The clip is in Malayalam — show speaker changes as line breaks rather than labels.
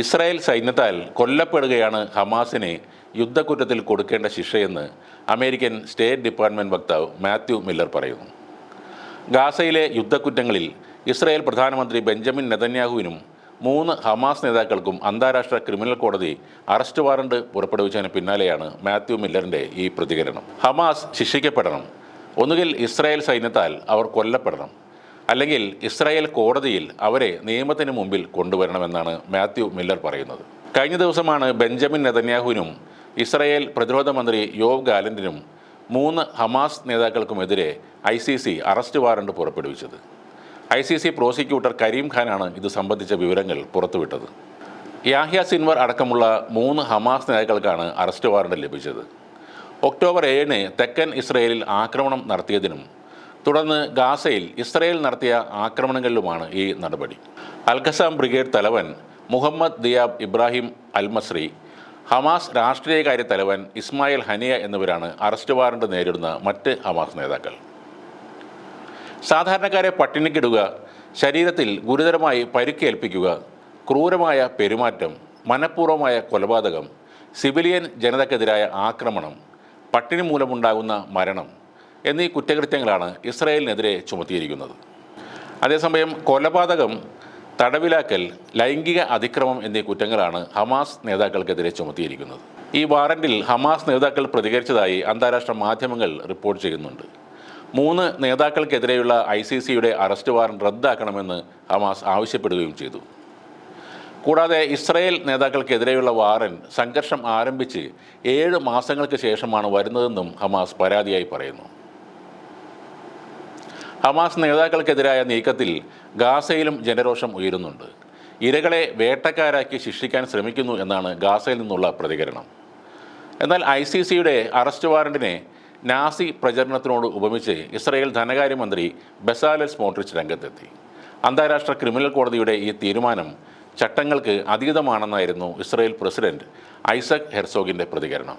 ഇസ്രായേൽ സൈന്യത്താൽ കൊല്ലപ്പെടുകയാണ് ഹമാസിനെ യുദ്ധക്കുറ്റത്തിൽ കൊടുക്കേണ്ട ശിക്ഷയെന്ന് അമേരിക്കൻ സ്റ്റേറ്റ് ഡിപ്പാർട്ട്മെന്റ് വക്താവ് മാത്യു മില്ലർ പറയുന്നു. ഗാസയിലെ യുദ്ധക്കുറ്റങ്ങളിൽ ഇസ്രായേൽ പ്രധാനമന്ത്രി ബെഞ്ചമിൻ നെതന്യാഹുവിനും മൂന്ന് ഹമാസ് നേതാക്കൾക്കും അന്താരാഷ്ട്ര ക്രിമിനൽ കോടതി അറസ്റ്റ് വാറണ്ട് പുറപ്പെടുവിച്ചതിന് പിന്നാലെയാണ് മാത്യു മില്ലറിന്റെ ഈ പ്രതികരണം. ഹമാസ് ശിക്ഷിക്കപ്പെടണം. ഒന്നുകിൽ ഇസ്രായേൽ സൈന്യത്താൽ അവർ കൊല്ലപ്പെടണം. അല്ലെങ്കിൽ ഇസ്രായേൽ കോടതിയിൽ അവരെ നിയമത്തിന് മുമ്പിൽ കൊണ്ടുവരണമെന്നാണ് മാത്യു മില്ലർ പറയുന്നത്. കഴിഞ്ഞ ദിവസമാണ് ബെഞ്ചമിൻ നെതന്യാഹുവിനും ഇസ്രായേൽ പ്രതിരോധ മന്ത്രി യോവ് ഗാലന്റിനും മൂന്ന് Hamas നേതാക്കൾക്കുമെതിരെ I C C arrest warrant പുറപ്പെടുവിച്ചത്. I C C prosecutor Karim ഖാനാണ് ഇത് സംബന്ധിച്ച വിവരങ്ങൾ പുറത്തുവിട്ടത്. യാഹ്യ സിൻവർ അടക്കമുള്ള മൂന്ന് ഹമാസ് നേതാക്കൾക്കാണ് അറസ്റ്റ് വാറണ്ട് ലഭിച്ചത്. ഒക്ടോബർ ഏഴിന് തെക്കൻ ഇസ്രയേലിൽ ആക്രമണം നടത്തിയതിനും തുടർന്ന് ഗാസയിൽ ഇസ്രയേൽ നടത്തിയ ആക്രമണങ്ങളിലുമാണ് ഈ നടപടി. അൽഖസാം ബ്രിഗേഡ് തലവൻ Mohammed Diab Ibrahim Al Masri Hamas രാഷ്ട്രീയകാര്യ തലവൻ ഇസ്മായിൽ ഹനിയ എന്നിവരാണ് അറസ്റ്റ് വാറണ്ട് നേരിടുന്ന മറ്റ് ഹമാസ് നേതാക്കൾ. സാധാരണക്കാരെ പട്ടിണിക്കിടുക ശരീരത്തിൽ ഗുരുതരമായി പരുക്കേൽപ്പിക്കുക ക്രൂരമായ പെരുമാറ്റം മനഃപൂർവമായ കൊലപാതകം സിവിലിയൻ ജനതക്കെതിരായ ആക്രമണം പട്ടിണി മൂലമുണ്ടാകുന്ന മരണം എന്നീ കുറ്റകൃത്യങ്ങളാണ് ഇസ്രായേലിനെതിരെ ചുമത്തിയിരിക്കുന്നത്. അതേസമയം കൊലപാതകം തടവിലാക്കൽ ലൈംഗിക അതിക്രമം എന്നീ കുറ്റങ്ങളാണ് ഹമാസ് നേതാക്കൾക്കെതിരെ ചുമത്തിയിരിക്കുന്നത്. ഈ വാറന്റിൽ ഹമാസ് നേതാക്കൾ പ്രതികരിച്ചതായി അന്താരാഷ്ട്ര മാധ്യമങ്ങൾ റിപ്പോർട്ട് ചെയ്യുന്നുണ്ട്. മൂന്ന് നേതാക്കൾക്കെതിരെയുള്ള ഐ സി സിയുടെ അറസ്റ്റ് വാറന്റ് റദ്ദാക്കണമെന്ന് ഹമാസ് ആവശ്യപ്പെടുകയും ചെയ്തു. കൂടാതെ ഇസ്രായേൽ നേതാക്കൾക്കെതിരെയുള്ള വാറന്റ് സംഘർഷം ആരംഭിച്ച് ഏഴ് മാസങ്ങൾക്ക് ശേഷമാണ് വരുന്നതെന്നും ഹമാസ് പരാതിയായി പറയുന്നു. ഹമാസ് നേതാക്കൾക്കെതിരായ നീക്കത്തിൽ ഗാസയിലും ജനരോഷം ഉയരുന്നുണ്ട്. ഇരകളെ വേട്ടക്കാരാക്കി ശിക്ഷിക്കാൻ ശ്രമിക്കുന്നു എന്നാണ് ഗാസയിൽ നിന്നുള്ള പ്രതികരണം. എന്നാൽ ഐ സി സിയുടെ അറസ്റ്റ് വാറണ്ടിനെ നാസി പ്രചരണത്തിനോട് ഉപമിച്ച് ഇസ്രയേൽ ധനകാര്യമന്ത്രി ബസാലൽ സ്മോട്രിച്ച് രംഗത്തെത്തി. അന്താരാഷ്ട്ര ക്രിമിനൽ കോടതിയുടെ ഈ തീരുമാനം ചട്ടങ്ങൾക്ക് അതീതമാണെന്നായിരുന്നു ഇസ്രയേൽ പ്രസിഡന്റ് ഐസക് ഹെർസോഗിന്റെ പ്രതികരണം.